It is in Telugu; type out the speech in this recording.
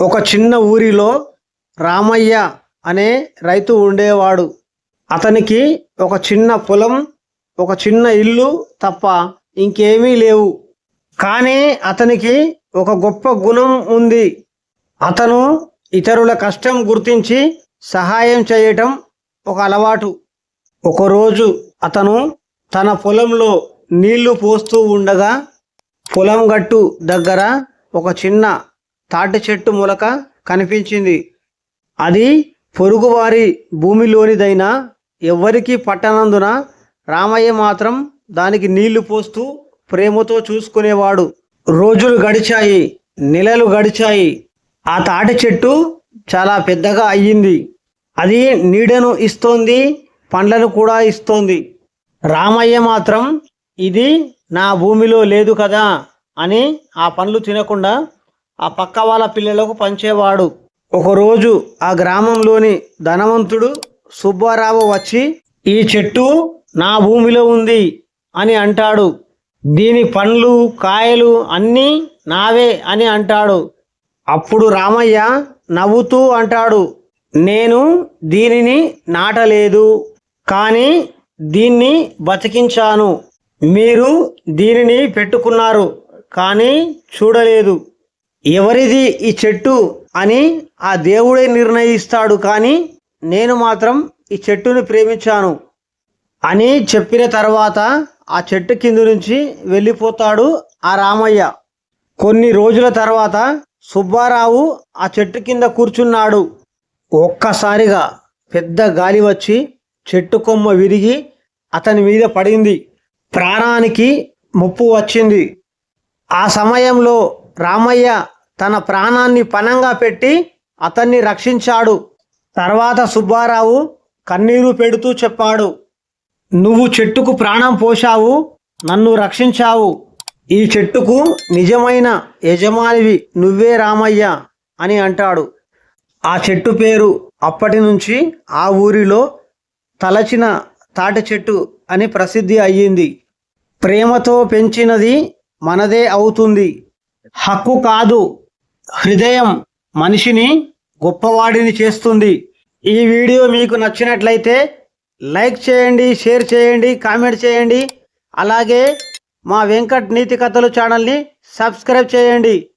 ఒక చిన్న ఊరిలో రామయ్య అనే రైతు ఉండేవాడు. అతనికి ఒక చిన్న పొలం ఒక చిన్న ఇల్లు తప్ప ఇంకేమీ లేవు. కానీ అతనికి ఒక గొప్ప గుణం ఉంది. అతను ఇతరుల కష్టం గుర్తించి సహాయం చేయటం ఒక అలవాటు. ఒకరోజు అతను తన పొలంలో నీళ్ళు పోస్తూ ఉండగా పొలం గట్టు దగ్గర ఒక చిన్న తాటి చెట్టు మొలక కనిపించింది. అది పొరుగువారి భూమిలోనిదైనా ఎవ్వరికీ పట్టనందున రామయ్య మాత్రం దానికి నీళ్ళు పోస్తూ ప్రేమతో చూసుకునేవాడు. రోజులు గడిచాయి నెలలు గడిచాయి. ఆ తాటి చెట్టు చాలా పెద్దగా అయ్యింది. అది నీడను ఇస్తోంది పండ్లను కూడా ఇస్తోంది. రామయ్య మాత్రం ఇది నా భూమిలో లేదు కదా అని ఆ పండ్లు తినకుండా ఆ పక్క వాళ్ళ పిల్లలకు పంచేవాడు. ఒకరోజు ఆ గ్రామంలోని ధనవంతుడు సుబ్బారావు వచ్చి ఈ చెట్టు నా భూమిలో ఉంది అని అంటాడు. దీని పండ్లు కాయలు అన్నీ నావే అని అంటాడు. అప్పుడు రామయ్య నవ్వుతూ అంటాడు నేను దీనిని నాటలేదు కానీ దీన్ని బతికించాను. మీరు దీనిని పెట్టుకున్నారు కానీ చూడలేదు. ఎవరిది ఈ చెట్టు అని ఆ దేవుడే నిర్ణయిస్తాడు కానీ నేను మాత్రం ఈ చెట్టుని ప్రేమించాను అని చెప్పిన తర్వాత ఆ చెట్టు కింద నుంచి వెళ్ళిపోతాడు ఆ రామయ్య. కొన్ని రోజుల తర్వాత సుబ్బారావు ఆ చెట్టు కింద కూర్చున్నాడు. ఒక్కసారిగా పెద్ద గాలి వచ్చి చెట్టు కొమ్మ విరిగి అతని మీద పడింది. ప్రాణానికి ముప్పు వచ్చింది. ఆ సమయంలో రామయ్య తన ప్రాణాన్ని పణంగా పెట్టి అతన్ని రక్షించాడు. తర్వాత సుబ్బారావు కన్నీరు పెడుతూ చెప్పాడు నువ్వు చెట్టుకు ప్రాణం పోశావు నన్ను రక్షించావు. ఈ చెట్టుకు నిజమైన యజమానివి నువ్వే రామయ్య అని అంటాడు. ఆ చెట్టు పేరు అప్పటి నుంచి ఆ ఊరిలో తలచిన తాటి చెట్టు అని ప్రసిద్ధి అయ్యింది. ప్రేమతో పెంచినది మనదే అవుతుంది. హక్కు కాదు. హృదయం మనిషిని గొప్పవాడిని చేస్తుంది. ఈ వీడియో మీకు నచ్చినట్లయితే లైక్ చేయండి షేర్ చేయండి కామెంట్ చేయండి. అలాగే మా వెంకట్ నీతి కథలు ఛానల్ని సబ్స్క్రైబ్ చేయండి.